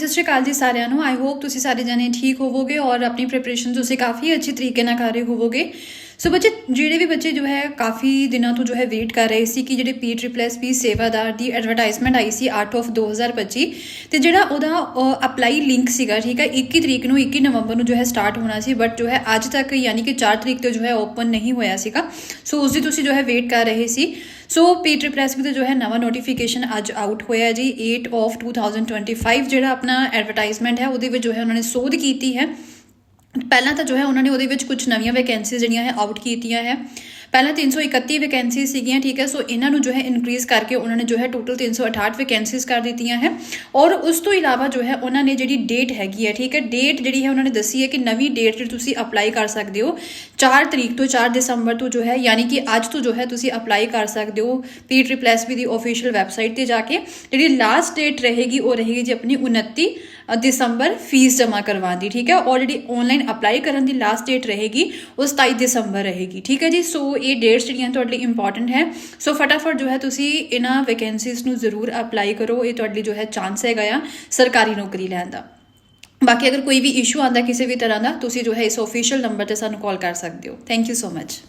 ਸਤਿ ਸ਼੍ਰੀ ਅਕਾਲ ਜੀ ਸਾਰਿਆਂ ਨੂੰ। ਆਈ ਹੋਪ ਤੁਸੀਂ ਸਾਰੇ ਜਣੇ ਠੀਕ ਹੋਵੋਗੇ ਔਰ ਆਪਣੀ ਪ੍ਰਿਪਰੇਸ਼ਨ ਤੁਸੀਂ ਕਾਫੀ ਅੱਛੇ ਤਰੀਕੇ ਨਾਲ ਕਰ ਰਹੇ ਹੋਵੋਗੇ। ਸੋ ਬੱਚੇ, ਜਿਹੜੇ ਵੀ ਬੱਚੇ ਜੋ ਹੈ, ਕਾਫੀ ਦਿਨਾਂ ਤੋਂ ਜੋ ਹੈ ਵੇਟ ਕਰ ਰਹੇ ਸੀ ਕਿ ਜਿਹੜੇ ਪੀ ਟ੍ਰਿਪਲਸ ਪੀ ਸੇਵਾਦਾਰ ਦੀ ਐਡਵਰਟਾਈਜ਼ਮੈਂਟ ਆਈ ਸੀ 8 ਆਫ 2025 ਤੇ ਜਿਹੜਾ ਉਹਦਾ ਅਪਲਾਈ ਲਿੰਕ ਸੀਗਾ, ਠੀਕ ਹੈ 21 ਤਰੀਕ ਨੂੰ 21 ਨਵੰਬਰ ਨੂੰ ਜੋ ਹੈ ਸਟਾਰਟ ਹੋਣਾ ਸੀ ਬਟ ਜੋ ਹੈ ਅੱਜ ਤੱਕ ਯਾਨੀ ਕਿ 4 ਤਰੀਕ ਤੋਂ ਜੋ ਹੈ ਓਪਨ ਨਹੀਂ ਹੋਇਆ ਸੀਗਾ। ਸੋ ਉਸ ਦੀ ਤੁਸੀਂ ਜੋ ਹੈ ਵੇਟ ਕਰ ਰਹੇ ਸੀ। ਸੋ ਪੀ ਟ੍ਰਿਪਲਸ ਵੀ ਦਾ ਜੋ ਹੈ ਨਵਾਂ ਨੋਟੀਫਿਕੇਸ਼ਨ ਅੱਜ ਆਊਟ ਹੋਇਆ ਜੀ 8 ਆਫ 2025 ਜਿਹੜਾ ਆਪਣਾ ਐਡਵਰਟਾਈਜ਼ਮੈਂਟ ਹੈ, ਉਹਦੇ ਵਿੱਚ ਜੋ ਹੈ ਉਹਨਾਂ ਨੇ ਸੋਧ ਕੀਤੀ ਹੈ। ਪਹਿਲਾਂ ਤਾਂ ਜੋ ਹੈ ਉਹਨਾਂ ਨੇ ਉਹਦੇ ਵਿੱਚ ਕੁਝ ਨਵੀਆਂ ਵੈਕੈਂਸੀਜ਼ ਜਿਹੜੀਆਂ ਹੈ ਆਊਟ ਕੀਤੀਆਂ ਹੈ। ਪਹਿਲਾਂ 331 ਵੈਕੈਂਸੀ ਸੀਗੀਆਂ ਠੀਕ ਹੈ ਸੋ ਇਹਨਾਂ ਨੂੰ ਜੋ ਹੈ ਇਨਕਰੀਜ਼ ਕਰਕੇ ਉਹਨਾਂ ਨੇ ਜੋ ਹੈ ਟੋਟਲ 368 ਵੈਕੈਂਸੀਜ਼ ਕਰ ਦਿੱਤੀਆਂ ਹੈ ਔਰ ਉਸ ਤੋਂ ਇਲਾਵਾ ਜੋ ਹੈ ਉਹਨਾਂ ਨੇ ਜਿਹੜੀ ਡੇਟ ਹੈਗੀ ਹੈ ਠੀਕ ਹੈ ਡੇਟ ਜਿਹੜੀ ਹੈ ਉਹਨਾਂ ਨੇ ਦੱਸੀ ਹੈ ਕਿ ਨਵੀਂ ਡੇਟ ਜਿਹੜੀ ਤੁਸੀਂ ਅਪਲਾਈ ਕਰ ਸਕਦੇ ਹੋ 4 ਤਰੀਕ ਤੋਂ 4 ਦਸੰਬਰ ਤੋਂ ਜੋ ਹੈ ਯਾਨੀ ਕਿ ਅੱਜ ਤੋਂ ਜੋ ਹੈ ਤੁਸੀਂ ਅਪਲਾਈ ਕਰ ਸਕਦੇ ਹੋ ਪੀ ਟ੍ਰਿਪਲ ਦੀ ਆਫੀਸ਼ੀਅਲ ਵੈਬਸਾਈਟ ਤੇ ਜਾ ਕੇ ਜਿਹੜੀ ਲਾਸਟ ਡੇਟ ਰਹੇਗੀ ਉਹ ਰਹੇਗੀ ਜੀ ਆਪਣੀ 29 ਦਸੰਬਰ ਫੀਸ ਜਮ੍ਹਾਂ ਕਰਵਾਉਣ ਦੀ ਠੀਕ ਹੈ? ਔਰ ਜਿਹੜੀ ਆਨਲਾਈਨ ਅਪਲਾਈ ਕਰਨ ਦੀ ਲਾਸਟ ਡੇਟ ਰਹੇਗੀ, ਉਹ 27 ਦਸੰਬਰ ਰਹੇਗੀ, ਠੀਕ ਹੈ ਜੀ? ਸੋ ਇਹ ਡੇਟਸ ਜਿਹੜੀਆਂ ਤੁਹਾਡੇ ਲਈ ਇੰਪੋਰਟੈਂਟ ਹੈ। ਸੋ ਫਟਾਫਟ ਜੋ ਹੈ ਤੁਸੀਂ ਇਹਨਾਂ ਵੈਕੈਂਸੀਜ਼ ਨੂੰ ਜ਼ਰੂਰ ਅਪਲਾਈ ਕਰੋ। ਇਹ ਤੁਹਾਡੇ ਲਈ ਜੋ ਹੈ ਚਾਂਸ ਹੈਗਾ ਆ ਸਰਕਾਰੀ ਨੌਕਰੀ ਲੈਣ ਦਾ। ਬਾਕੀ ਅਗਰ ਕੋਈ ਵੀ ਇਸ਼ੂ ਆਂਦਾ ਕਿਸੇ ਵੀ ਤਰ੍ਹਾਂ ਦਾ, ਤੁਸੀਂ ਜੋ ਹੈ ਇਸ ਆਫੀਸ਼ੀਅਲ ਨੰਬਰ ਤੇ ਸਾਨੂੰ ਕਾਲ ਕਰ ਸਕਦੇ ਹੋ। Thank you so much